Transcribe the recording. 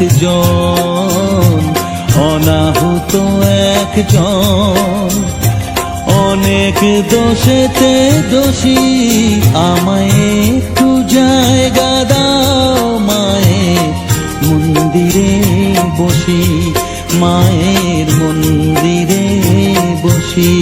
একজন অনাহুত একজন। অনেক দোষেতে দোষী, আমায় একটু জায়গা দাও, মায়ের মন্দিরে বসি, মায়ের মন্দিরে বসি।